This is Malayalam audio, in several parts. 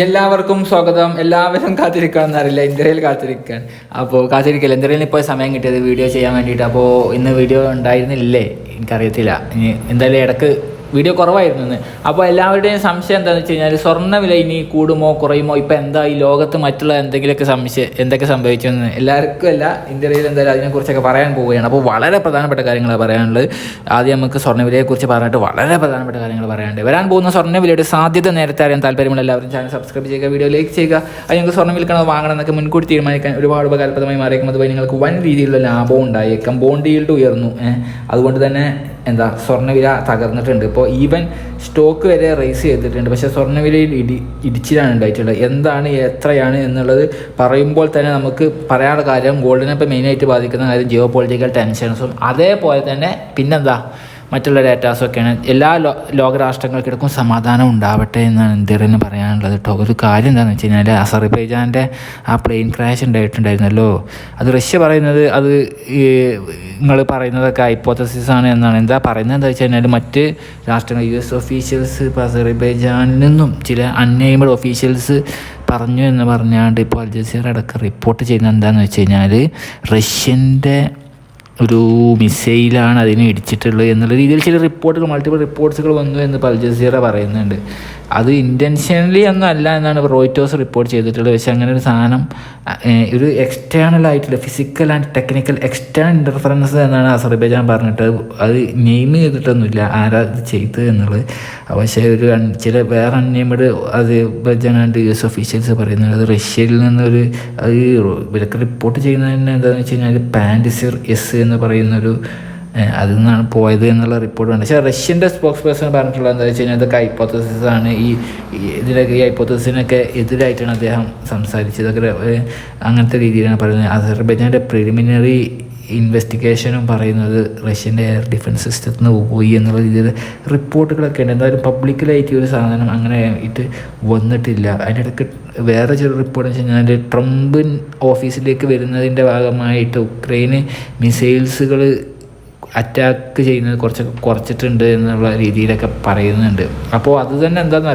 എല്ലാവർക്കും സ്വാഗതം. എല്ലാവരും കാത്തിരിക്കണം എന്നറിയില്ല ഇന്ത്യയിൽ കാത്തിരിക്കാൻ അപ്പോൾ കാത്തിരിക്കില്ല? ഇന്ത്യയിൽ ഇപ്പോൾ സമയം കിട്ടിയത് വീഡിയോ ചെയ്യാൻ വേണ്ടിയിട്ട്. അപ്പോൾ ഇന്ന് വീഡിയോ ഉണ്ടായിരുന്നില്ലേ? എനിക്കറിയത്തില്ല. ഇനി എന്തായാലും ഇടയ്ക്ക് വീഡിയോ കുറവായിരുന്നു ഇന്ന്. അപ്പോൾ എല്ലാവരുടെയും സംശയം എന്താണെന്ന് വെച്ച് കഴിഞ്ഞാൽ സ്വർണ വില ഇനി കൂടുമോ കുറയുമോ? ഇപ്പോൾ എന്താ ഈ ലോകത്ത് മറ്റുള്ള എന്തെങ്കിലുമൊക്കെ സംശയം എന്തൊക്കെ സംഭവിച്ചു എന്ന് എല്ലാവർക്കും അല്ല ഇന്ത്യയിൽ എന്തായാലും അതിനെക്കുറിച്ചൊക്കെ പറയാൻ പോവുകയാണ്. അപ്പോൾ വളരെ പ്രധാനപ്പെട്ട കാര്യങ്ങളാണ് പറയാനുള്ളത്. ആദ്യം നമുക്ക് സ്വർണവിലയെക്കുറിച്ച് പറഞ്ഞിട്ട് വളരെ പ്രധാനപ്പെട്ട കാര്യങ്ങൾ പറയാനുണ്ട്. വരാൻ പോകുന്ന സ്വർണവിലയുടെ സാധ്യത നേരത്തെ അറിയാൻ താല്പര്യമുള്ള എല്ലാവരും ചാനൽ സബ്സ്ക്രൈബ് ചെയ്യുക വീഡിയോ ലൈക്ക് ചെയ്യുക. അത് നിങ്ങൾക്ക് സ്വർണം വിൽക്കണോ വാങ്ങണം എന്നൊക്കെ മുൻകൂട്ടി തീരുമാനിക്കാൻ ഒരുപാട് ഉപകാരപ്രദമായി മാറിയേക്കും. അതുപോലെ നിങ്ങൾക്ക് വൻ രീതിയിലുള്ള ലാഭവും ഉണ്ടായേക്കാം. ബോണ്ട് ഉയർന്നു. അതുകൊണ്ട് തന്നെ എന്താ സ്വർണവില തകർന്നിട്ടുണ്ട്. ഇപ്പോൾ ഈവൻ സ്റ്റോക്ക് വരെ റേസ് ചെയ്തിട്ടുണ്ട്. പക്ഷേ സ്വർണവിലയിൽ ഇടി ഇടിച്ചിലാണ് ഉണ്ടായിട്ടുള്ളത്. എന്താണ് എത്രയാണ് എന്നുള്ളത് പറയുമ്പോൾ തന്നെ നമുക്ക് പറയാനുള്ള കാര്യം ഗോൾഡിനെ ഇപ്പോൾ മെയിനായിട്ട് ബാധിക്കുന്ന കാര്യം ജിയോ പൊളിറ്റിക്കൽ ടെൻഷൻസും അതേപോലെ തന്നെ പിന്നെന്താ മറ്റുള്ള ഡേറ്റാസൊക്കെയാണ് എല്ലാ ലോ ലോകരാഷ്ട്രങ്ങൾക്കിടക്കും സമാധാനം ഉണ്ടാവട്ടെ എന്നാണ് ഇന്ത്യയിൽ പറയാനുള്ളത് കേട്ടോ. ഒരു കാര്യം എന്താണെന്ന് വെച്ച് കഴിഞ്ഞാൽ അസർബൈജാന്റെ ആ പ്ലെയിൻ ക്രാഷ് ഉണ്ടായിട്ടുണ്ടായിരുന്നല്ലോ. അത് റഷ്യ പറയുന്നത് അത് നിങ്ങൾ പറയുന്നതൊക്കെ ആണ് എന്നാണ്. എന്താ പറയുന്നത് എന്താ വെച്ച് കഴിഞ്ഞാൽ മറ്റ് രാഷ്ട്രങ്ങൾ യു എസ് ഒഫീഷ്യൽസ് ഇപ്പോൾ അസർബൈജാനിൽ നിന്നും ചില അൺനെയിംഡ് ഒഫീഷ്യൽസ് പറഞ്ഞു എന്ന് പറഞ്ഞാണ്ട് ഇപ്പോൾ അൽ അടക്കം റിപ്പോർട്ട് ചെയ്യുന്നത് എന്താണെന്ന് വെച്ച് കഴിഞ്ഞാൽ റഷ്യന്റെ ഒരു മിസൈലാണ് അതിനെ ഇടിച്ചിട്ടുള്ളത് എന്നുള്ള രീതിയിൽ ചില റിപ്പോർട്ടുകൾ മൾട്ടിപ്പിൾ റിപ്പോർട്ട്സുകൾ വന്നു എന്ന് പൽജസീറ ജസീറ പറയുന്നുണ്ട്. അത് ഇന്റൻഷനലി ഒന്നും അല്ല എന്നാണ് റോയിറ്റോസ് റിപ്പോർട്ട് ചെയ്തിട്ടുള്ളത്. പക്ഷേ അങ്ങനെ ഒരു സാധനം ഒരു എക്സ്റ്റേണൽ ആയിട്ടുള്ള physical and technical external interference എന്നാണ് അസർബൈജാൻ പറഞ്ഞിട്ട്. അത് നെയിം ചെയ്തിട്ടൊന്നുമില്ല. ആരാ ഇത് ചെയ്തത് എന്നുള്ളത്. പക്ഷേ ഒരു ചില വേറെ അൺനെയിംഡ് അത് ബജാനാണ്ട് യു എസ് ഒഫീഷ്യൽസ് പറയുന്നത് അത് റഷ്യയിൽ നിന്നൊരു അത് ഇവരൊക്കെ റിപ്പോർട്ട് ചെയ്യുന്നത് തന്നെ എന്താണെന്ന് വെച്ച് കഴിഞ്ഞാൽ പാൻഡിസിർ എസ് എന്ന് പറയുന്നൊരു അതിൽ നിന്നാണ് പോയത് എന്നുള്ള റിപ്പോർട്ട് ഉണ്ട് പക്ഷേ റഷ്യന്റെ സ്പോക്സ് പേഴ്സൺ പറഞ്ഞിട്ടുള്ളത് എന്താ വെച്ച് കഴിഞ്ഞാൽ ഇതൊക്കെ ഹൈപ്പോത്തസിസ് ആണ്. ഈ ഇതിലൊക്കെ ഈ ഹൈപ്പോത്തസിനൊക്കെ എതിരായിട്ടാണ് അദ്ദേഹം സംസാരിച്ചത്. അതൊക്കെ അങ്ങനത്തെ രീതിയിലാണ് പറയുന്നത്. അസർബൈജാന്റെ പ്രിലിമിനറി ഇൻവെസ്റ്റിഗേഷനും പറയുന്നത് റഷ്യന്റെ എയർ ഡിഫൻസ് സിസ്റ്റത്തിൽ നിന്ന് പോയി എന്നുള്ള രീതിയിൽ റിപ്പോർട്ടുകളൊക്കെ ഉണ്ട്. എന്തായാലും പബ്ലിക്കലായിട്ട് ഒരു സാധനം അങ്ങനെ ആയിട്ട് വന്നിട്ടില്ല. അതിന്റെ ഇടയ്ക്ക് വേറെ ചില റിപ്പോർട്ട് വെച്ച് കഴിഞ്ഞാൽ ട്രംപ് ഓഫീസിലേക്ക് വരുന്നതിന്റെ ഭാഗമായിട്ട് ഉക്രൈന് മിസൈൽസുകൾ അറ്റാക്ക് ചെയ്യുന്നത് കുറച്ച് കുറച്ചിട്ടുണ്ട് എന്നുള്ള രീതിയിലൊക്കെ പറയുന്നുണ്ട്. അപ്പോൾ അത് തന്നെ എന്താണെന്ന്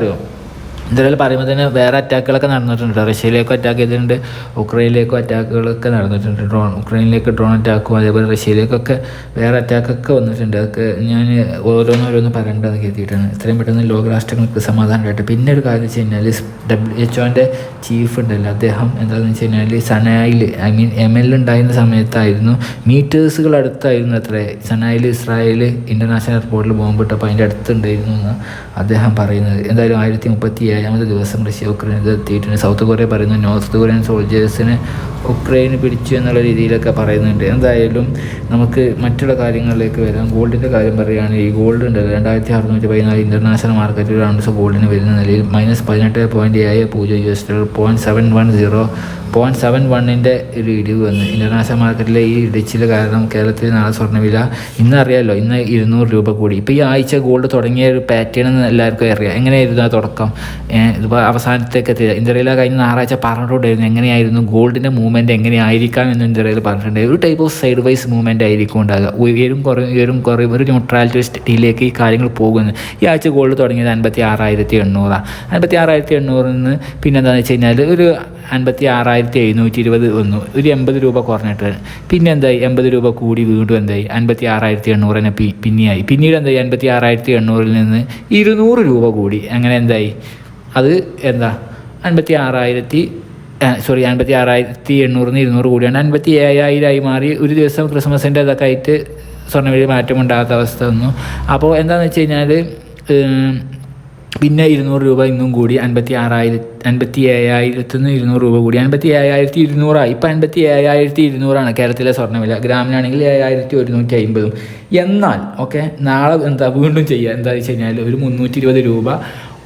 എന്തായാലും പറയുമ്പോൾ തന്നെ വേറെ അറ്റാക്കുകളൊക്കെ നടന്നിട്ടുണ്ട്. റഷ്യയിലേക്കും അറ്റാക്ക് ചെയ്തിട്ടുണ്ട് ഉക്രൈനിലേക്കും അറ്റാക്കുകളൊക്കെ നടന്നിട്ടുണ്ട്. ഡ്രോൺ ഉക്രൈനിലേക്ക് ഡ്രോൺ അറ്റാക്കും അതേപോലെ റഷ്യയിലേക്കൊക്കെ വേറെ അറ്റാക്കൊക്കെ വന്നിട്ടുണ്ട്. അതൊക്കെ ഞാൻ ഓരോന്നോരോന്ന് പറയേണ്ടതെന്ന് കരുതിയിട്ടാണ്. ഇത്രയും പെട്ടെന്ന് ലോകരാഷ്ട്രങ്ങൾക്ക് സമാധാനമായിട്ട്. പിന്നെ ഒരു കാര്യം വെച്ച് കഴിഞ്ഞാൽ ഡബ്ല്യു എച്ച് ഒന്റെ ചീഫ് ഉണ്ടല്ലോ. അദ്ദേഹം എന്താണെന്ന് വെച്ച് കഴിഞ്ഞാൽ സനായിൽ ഐ മീൻ എം എൽ ഉണ്ടായിരുന്ന സമയത്തായിരുന്നു മീറ്റേഴ്സുകൾ അടുത്തായിരുന്നു അത്രേ. സനായിൽ ഇസ്രായേൽ ഇന്റർനാഷണൽ എയർപോർട്ടിൽ ബോംബിട്ടപ്പോൾ അതിന്റെ അടുത്തുണ്ടായിരുന്നു എന്ന് അദ്ദേഹം പറയുന്നത്. എന്തായാലും ആയിരത്തി മുപ്പത്തി ഏഴാമത്തെ ദിവസം റഷ്യ ഉക്രൈൻ ഇത് എത്തിയിട്ടുണ്ട്. സൗത്ത് കൊറിയ പറയുന്നു നോർത്ത് കൊറിയൻ സോൾജേഴ്സിന് ഉക്രൈന് പിടിച്ചു എന്നുള്ള രീതിയിലൊക്കെ പറയുന്നുണ്ട്. എന്തായാലും നമുക്ക് മറ്റുള്ള കാര്യങ്ങളിലേക്ക് വരാം. ഗോൾഡിന്റെ കാര്യം പറയുകയാണെങ്കിൽ ഈ ഗോൾഡ് ഉണ്ട് രണ്ടായിരത്തി അറുന്നൂറ്റി പതിനാല് ഇന്റർനാഷണൽ മാർക്കറ്റിൽ ഒരു ഔൺസ് ഗോൾഡിന് വരുന്ന നിലയിൽ മൈനസ് പതിനെട്ട് പോയിന്റ് ഏഴ് പൂജ്യം U S dollar point seven one zero point seven വണ്ണിന്റെ ഒരു ഇടിവ് വന്നു ഇന്റർനാഷണൽ മാർക്കറ്റിലെ ഈ ഇടിച്ചിൽ കാരണം കേരളത്തിൽ നാളെ സ്വർണവില ഇന്ന് അറിയാമല്ലോ ഇന്ന് ഇരുന്നൂറ് രൂപ കൂടി. ഇപ്പോൾ ഈ ആഴ്ച ഗോൾഡ് തുടങ്ങിയ ഒരു പാറ്റേൺ എന്ന് എല്ലാവർക്കും അറിയാം. എങ്ങനെയായിരുന്നു ആ തുടക്കം? ഇപ്പോൾ അവസാനത്തേക്ക് എത്തിയത്. ഇന്ത്യയിലെ കഴിഞ്ഞ ഞായറാഴ്ച പറഞ്ഞിട്ടുണ്ടായിരുന്നു എങ്ങനെയായിരുന്നു ഗോൾഡിന്റെ മൂവ്മെന്റ് എങ്ങനെയായിരിക്കാം എന്ന് ഇന്ത്യയിൽ പറഞ്ഞിട്ടുണ്ട്. ഒരു type of side wise movement ആയിരിക്കും ഉണ്ടാകുക ഉയരും കുറയും ഉയരും കുറയും ഒരു ന്യൂട്രാലിറ്റി സ്റ്റേറ്റിലേക്ക് ഈ കാര്യങ്ങൾ പോകുന്നു. ഈ ആഴ്ച ഗോൾഡ് തുടങ്ങിയത് അൻപത്തി ആറായിരത്തി എണ്ണൂറാണ് അൻപത്തി ആറായിരത്തി എണ്ണൂറിൽ നിന്ന് പിന്നെന്താണെന്ന് വെച്ച് കഴിഞ്ഞാൽ ഒരു അൻപത്തി ആറായിരത്തി എഴുന്നൂറ്റി ഇരുപത് വന്നു. ഒരു എൺപത് രൂപ കുറഞ്ഞിട്ട്. പിന്നെ എന്തായി എൺപത് രൂപ കൂടി വീണ്ടും എന്തായി? അൻപത്തി ആറായിരത്തി എണ്ണൂറ് തന്നെ പിന്നെയായി. പിന്നീട് എന്തായി? അൻപത്തി ആറായിരത്തി എണ്ണൂറിൽ നിന്ന് ഇരുന്നൂറ് രൂപ കൂടി. അങ്ങനെ എന്തായി? അത് എന്താ? അൻപത്തി ആറായിരത്തി സോറി അൻപത്തി ആറായിരത്തി എണ്ണൂറിൽ നിന്ന് ഇരുന്നൂറ് കൂടിയാണ്. അൻപത്തി ഏഴായിരമായി മാറി. ഒരു ദിവസം ക്രിസ്മസിന്റെ ഇതൊക്കെ ആയിട്ട് സ്വർണവില മാറ്റമുണ്ടാകാത്ത അവസ്ഥ വന്നു. അപ്പോൾ എന്താണെന്ന് വെച്ച് കഴിഞ്ഞാൽ പിന്നെ ഇരുന്നൂറ് രൂപ ഇന്നും കൂടി അൻപത്തി ആറായിരത്തി അൻപത്തി ഏഴായിരത്തിൽ നിന്ന് ഇരുന്നൂറ് രൂപ കൂടി. അൻപത്തി ഏഴായിരത്തി ഇരുന്നൂറായി ഇപ്പം അൻപത്തി ഏഴായിരത്തി ഇരുന്നൂറാണ് കേരളത്തിലെ സ്വർണവില ഗ്രാമിനാണെങ്കിൽ ഏഴായിരത്തി ഒരുന്നൂറ്റി അമ്പതും എന്നാൽ ഓക്കെ നാളെ എന്താ വീണ്ടും ചെയ്യുക എന്താ വെച്ച് കഴിഞ്ഞാൽ ഒരു മുന്നൂറ്റി ഇരുപത് രൂപ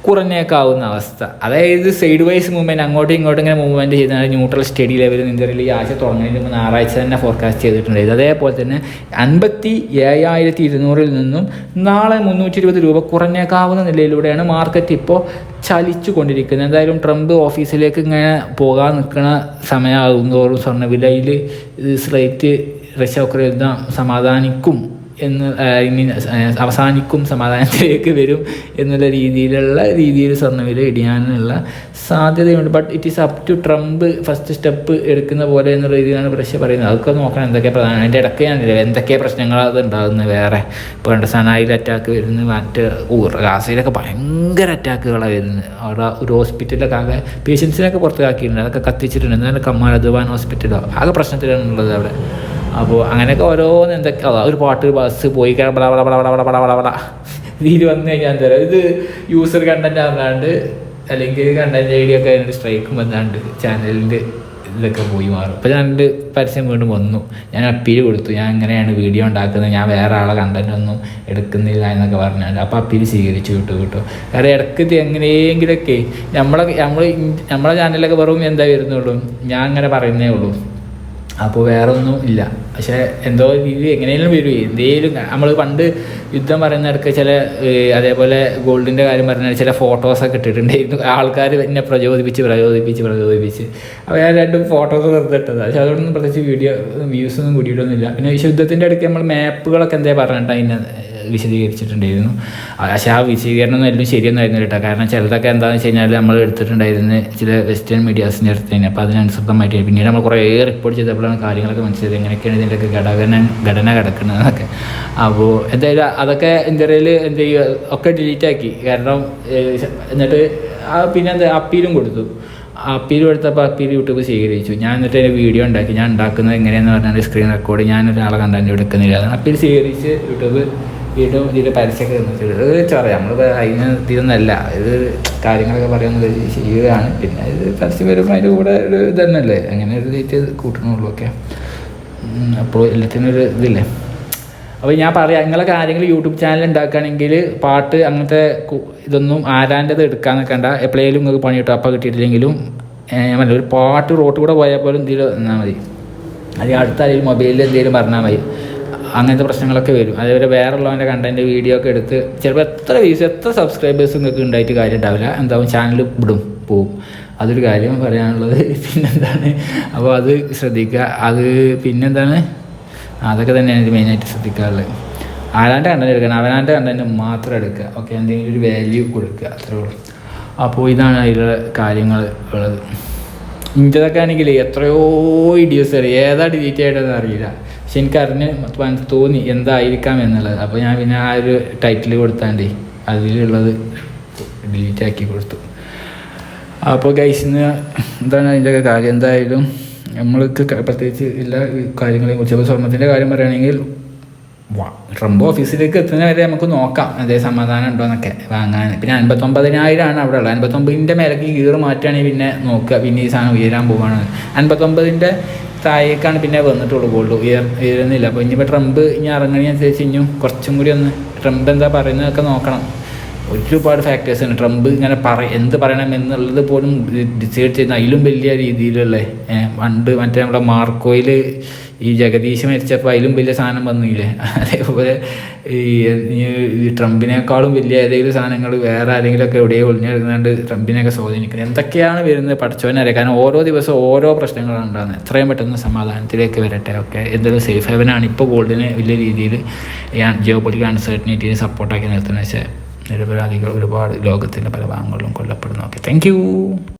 കുറഞ്ഞേക്കാവുന്ന അവസ്ഥ. അതായത് സൈഡ് വൈസ് മൂവ്മെന്റ് അങ്ങോട്ടും ഇങ്ങോട്ടും ഇങ്ങനെ മൂവ്മെന്റ് ചെയ്താൽ ന്യൂട്രൽ സ്റ്റഡി ലെവലിൽ ഇന്ത്യയിൽ ഈ ആഴ്ച തുടങ്ങുന്നതിന് മുമ്പ് ഞായറാഴ്ച തന്നെ ഫോർകാസ്റ്റ് ചെയ്തിട്ടുണ്ട് അതേപോലെ തന്നെ അൻപത്തി ഏഴായിരത്തി ഇരുന്നൂറിൽ നിന്നും നാളെ മുന്നൂറ്റി ഇരുപത് രൂപ കുറഞ്ഞേക്കാവുന്ന നിലയിലൂടെയാണ് മാർക്കറ്റ് ഇപ്പോൾ ചലിച്ചു കൊണ്ടിരിക്കുന്നത് എന്തായാലും ട്രംപ് ഓഫീസിലേക്ക് ഇങ്ങനെ പോകാൻ നിൽക്കുന്ന സമയമാകും തോറും സ്വർണവിലയിൽ സ്ലൈറ്റ് റഷ്യ ഉക്രൈന സമാധാനിക്കും. എന്ന് ഇനി അവസാനിക്കും സമാധാനത്തിലേക്ക് വരും എന്നുള്ള രീതിയിലുള്ള രീതിയിൽ സ്വർണവില ഇടിയാനുള്ള സാധ്യതയുണ്ട്. But it is up to Trump first step എടുക്കുന്ന പോലെ എന്നുള്ള രീതിയിലാണ് പ്രശ്നം പറയുന്നത്. അതൊക്കെ നോക്കണം. എന്തൊക്കെ പ്രധാനം അതിന്റെ ഇടയ്ക്ക് എന്തൊക്കെ പ്രശ്നങ്ങളാണ് അത് ഉണ്ടാകുന്നത് വേറെ ഇപ്പോൾ കണ്ട സനായിൽ അറ്റാക്ക് വരുന്നത് മറ്റ് ഗാസയിലൊക്കെ ഭയങ്കര അറ്റാക്കുകളാണ് വരുന്നത്. അവിടെ ഒരു ഹോസ്പിറ്റലൊക്കെ ആകെ പേഷ്യൻസിനൊക്കെ പുറത്താക്കിയിട്ടുണ്ട്. അതൊക്കെ കത്തിച്ചിട്ടുണ്ട്. എന്നാലും കമ്മാൽ അദ്വാൻ ഹോസ്പിറ്റലോ ആകെ പ്രശ്നത്തിലാണുള്ളത് അവിടെ. അപ്പോൾ അങ്ങനെയൊക്കെ ഓരോന്ന് എന്തൊക്കെ ഒരു പാട്ട് ബസ് പോയി ബട ബട ബട ബട ബട ബട ഇതിൽ വന്നു കഴിഞ്ഞാൽ തരാം ഇത് യൂസർ കണ്ടന്റ് ആകാണ്ട് അല്ലെങ്കിൽ കണ്ടന്റ് ഐ ഡി ഒക്കെ അതിനൊരു സ്ട്രൈക്കും വന്നാണ്ട് ചാനലിന്റെ ഇതൊക്കെ പോയി മാറും. അപ്പോൾ ഞാൻ എന്റെ പരസ്യം വീണ്ടും വന്നു. ഞാൻ അപ്പീൽ കൊടുത്തു. ഞാൻ എങ്ങനെയാണ് വീഡിയോ ഉണ്ടാക്കുന്നത്. ഞാൻ വേറെ ആളെ കണ്ടന്റ് ഒന്നും എടുക്കുന്നില്ല എന്നൊക്കെ പറഞ്ഞാൽ അപ്പോൾ അപ്പീൽ സ്വീകരിച്ചു കിട്ടും കേട്ടോ. കാരണം ഇടയ്ക്ക് എങ്ങനെയെങ്കിലൊക്കെ നമ്മളെ നമ്മൾ നമ്മളെ ചാനലൊക്കെ വെറും എന്താ വരുന്നുള്ളൂ? ഞാൻ അങ്ങനെ പറയുന്നേ ഉള്ളൂ. അപ്പോൾ വേറെ ഒന്നും ഇല്ല. പക്ഷേ എന്തോ രീതി എങ്ങനെയെങ്കിലും വരും. എന്തേലും നമ്മൾ പണ്ട് യുദ്ധം പറയുന്നിടക്ക് ചില അതേപോലെ ഗോൾഡിന്റെ കാര്യം പറഞ്ഞാൽ ചില ഫോട്ടോസൊക്കെ ഇട്ടിട്ടുണ്ടായിരുന്നു. ആൾക്കാർ എന്നെ പ്രചോദിപ്പിച്ച് പ്രചോദിപ്പിച്ച് പ്രചോദിപ്പിച്ച്. അപ്പോൾ ഞാൻ രണ്ടും ഫോട്ടോസ് വെറുതെ പക്ഷേ അതുകൊണ്ടൊന്നും പ്രത്യേകിച്ച് വീഡിയോ വ്യൂസൊന്നും കൂടിയിട്ടൊന്നുമില്ല. പിന്നെ യുദ്ധത്തിന്റെ ഇടയ്ക്ക് നമ്മൾ മാപ്പുകളൊക്കെ എന്തേ പറഞ്ഞിട്ട് അതിനെ വിശദീകരിച്ചിട്ടുണ്ടായിരുന്നു. പക്ഷേ ആ വിശദീകരണം എല്ലാം ശരിയൊന്നായിരുന്നു കേട്ടോ. കാരണം ചിലതൊക്കെ എന്താണെന്ന് വെച്ച് കഴിഞ്ഞാൽ നമ്മൾ എടുത്തിട്ടുണ്ടായിരുന്നു ചില വെസ്റ്റേൺ മീഡിയാസിന്റെ അടുത്തതിന് അപ്പോൾ അതിനനുസൃതമായിട്ട് പിന്നീട് നമ്മൾ കുറേ റിപ്പോർട്ട് ചെയ്തപ്പോഴാണ് കാര്യങ്ങളൊക്കെ മനസ്സിലായത്. എങ്ങനെയൊക്കെയാണ് ഇതിന്റെയൊക്കെ ഘടകന ഘടന കിടക്കുന്നതെന്നൊക്കെ അപ്പോൾ എന്തായാലും അതൊക്കെ ഇന്ത്യയിൽ എന്ത് ചെയ്യുക ഒക്കെ ഡിലീറ്റ് ആക്കി. കാരണം എന്നിട്ട് ആ പിന്നെ എന്താ അപ്പീലും കൊടുത്തു. അപ്പീൽ കൊടുത്തപ്പോൾ അപ്പീൽ യൂട്യൂബ് സ്വീകരിച്ചു. ഞാൻ എന്നിട്ട് അതിന്റെ വീഡിയോ ഉണ്ടാക്കി. ഞാൻ ഉണ്ടാക്കുന്നത് എങ്ങനെയാണെന്ന് പറഞ്ഞാൽ സ്ക്രീൻ റെക്കോർഡ് ഞാൻ ഒരാളെ കണ്ടന്റ് എടുക്കുന്നില്ല അപ്പീൽ സ്വീകരിച്ച് യൂട്യൂബ് വീണ്ടും ഇതിൽ പരസ്യമൊക്കെ തന്നിട്ടുണ്ട് ഇത് പറയാം നമ്മൾ അതിന് തീരുന്നല്ല ഇത് കാര്യങ്ങളൊക്കെ പറയുന്നത് ചെയ്യുകയാണ്. പിന്നെ ഇത് പരസ്യം വരുമ്പോൾ അതിന്റെ കൂടെ ഒരു ഇതന്നല്ലേ? അങ്ങനെ ഒരു ഡേറ്റ് കൂട്ടണുള്ളൂ ഒക്കെ. അപ്പോൾ എല്ലാത്തിനും ഒരു ഇതില്ലേ? അപ്പോൾ ഞാൻ പറയാം നിങ്ങളെ കാര്യങ്ങൾ യൂട്യൂബ് ചാനൽ ഉണ്ടാക്കുകയാണെങ്കിൽ പാട്ട് അങ്ങനത്തെ ഇതൊന്നും ആരാന്റെത് എടുക്കാൻ നിൽക്കണ്ട എപ്പോഴേലും നിങ്ങൾക്ക് പണി കിട്ടും. അപ്പം കിട്ടിയിട്ടില്ലെങ്കിലും ഒരു പാട്ട് റോട്ടിൽ കൂടെ പോയാൽ പോലും എന്തെങ്കിലും എന്നാൽ മതി. അല്ലെങ്കിൽ അടുത്ത ആരെങ്കിലും മൊബൈലിൽ എന്തെങ്കിലും പറഞ്ഞാൽ മതി. അങ്ങനത്തെ പ്രശ്നങ്ങളൊക്കെ വരും. അതേപോലെ വേറെ ഉള്ളവന്റെ കണ്ടന്റ് വീഡിയോ ഒക്കെ എടുത്ത് ചിലപ്പോൾ എത്ര വ്യൂസ് എത്ര സബ്സ്ക്രൈബേഴ്സ് നിങ്ങൾക്ക് ഉണ്ടായിട്ട് കാര്യം ഉണ്ടാവില്ല. എന്താവും? ചാനൽ വിടും പോവും. അതൊരു കാര്യം പറയാനുള്ളത് പിന്നെന്താണ്? അപ്പോൾ അത് ശ്രദ്ധിക്കുക. അത് പിന്നെന്താണ്? അതൊക്കെ തന്നെയാണ് ഇത് മെയിനായിട്ട് ശ്രദ്ധിക്കാറുള്ളത്. ആരാന്റെ കണ്ടന്റ് എടുക്കണം അവനാന്റെ കണ്ടന്റ് മാത്രം എടുക്കുക. ഓക്കെ? എന്തെങ്കിലും ഒരു വാല്യൂ കൊടുക്കുക. അത്രേ ഉള്ളൂ. അപ്പോൾ ഇതാണ് അതിലുള്ള കാര്യങ്ങൾ ഉള്ളത്. ഇന്റെതൊക്കെ ആണെങ്കിൽ എത്രയോ അറിയാം ഏതാ ഡിലീറ്റ് ആയിട്ടെന്ന് അറിയില്ല. പക്ഷെ എനിക്ക് അറിഞ്ഞ് മനസ്സിൽ തോന്നി എന്തായിരിക്കാം എന്നുള്ളത്. അപ്പോൾ ഞാൻ പിന്നെ ആ ഒരു ടൈറ്റിൽ കൊടുത്താണ്ട് അതിലുള്ളത് ഡിലീറ്റ് ആക്കി കൊടുത്തു. അപ്പോൾ ഗൈസിന് എന്താണ് അതിന്റെയൊക്കെ കാര്യം? എന്തായാലും നമ്മൾക്ക് പ്രത്യേകിച്ച് എല്ലാ കാര്യങ്ങളെയും കുറിച്ച് ഇപ്പോൾ സ്വർണത്തിന്റെ കാര്യം പറയുകയാണെങ്കിൽ ട്രംപ് ഓഫീസിലേക്ക് എത്തുന്ന വരെ നമുക്ക് നോക്കാം അതേ സമാധാനം ഉണ്ടോ എന്നൊക്കെ വാങ്ങാൻ. പിന്നെ അൻപത്തൊമ്പതിനായിരമാണ് അവിടെ ഉള്ളത്. അൻപത്തൊമ്പതിന്റെ മേലേക്ക് ഗീർ മാറ്റുകയാണെങ്കിൽ പിന്നെ നോക്കുക പിന്നെ ഈ സാധനം ഉയരാൻ പോവാണ് അൻപത്തൊമ്പതിന്റെ താഴേക്കാണ് പിന്നെ വന്നിട്ടുള്ളൂ ഗോൾഡ്. ഉയർ ഉയരുന്നില്ല. അപ്പോൾ ഇനിയിപ്പോൾ ട്രംപ് ഇനി ഇറങ്ങണതിനനുസരിച്ച് ഇനിയും കുറച്ചും കൂടി ഒന്ന് ട്രംപ് എന്താ പറയുന്നതൊക്കെ നോക്കണം. ഒരുപാട് ഫാക്ടേഴ്സ് ഉണ്ട്. ട്രംപ് ഇങ്ങനെ പറ എന്ത് പറയണം എന്നുള്ളത് പോലും ഡിസൈഡ് ചെയ്യുന്ന അതിലും വലിയ രീതിയിലുള്ള ഏഹ്, പണ്ട് മറ്റേ നമ്മുടെ മാർക്കോയിൽ ഈ ജഗദീശ് മരിച്ചപ്പോൾ അതിലും വലിയ സാധനം വന്നില്ലേ? അതേപോലെ ഈ ട്രംപിനേക്കാളും വലിയ ഏതെങ്കിലും സാധനങ്ങൾ വേറെ ആരെങ്കിലുമൊക്കെ എവിടെയോ ഒളിഞ്ഞെടുക്കുന്നുണ്ട് ട്രംപിനെയൊക്കെ സ്വാധീനിക്കുന്നത്. എന്തൊക്കെയാണ് വരുന്നത് പഠിച്ചവനറിയാം. കാരണം ഓരോ ദിവസവും ഓരോ പ്രശ്നങ്ങളാണ് ഉണ്ടാകുന്നത്. എത്രയും പെട്ടെന്ന് സമാധാനത്തിലേക്ക് വരട്ടെ. ഒക്കെ എന്തെങ്കിലും സേഫ് ഹെവനാണ് ഇപ്പോൾ ഗോൾഡിന് വലിയ രീതിയിൽ ജിയോ പൊളിറ്റിക്കൽ അൺസർട്ടനിറ്റിയെ സപ്പോർട്ടാക്കി നിർത്തുന്നത്. പക്ഷേ നിരപരാധികൾ ഒരുപാട് ലോകത്തിന്റെ പല ഭാഗങ്ങളിലും കൊല്ലപ്പെടുന്നു. ഓക്കെ? താങ്ക്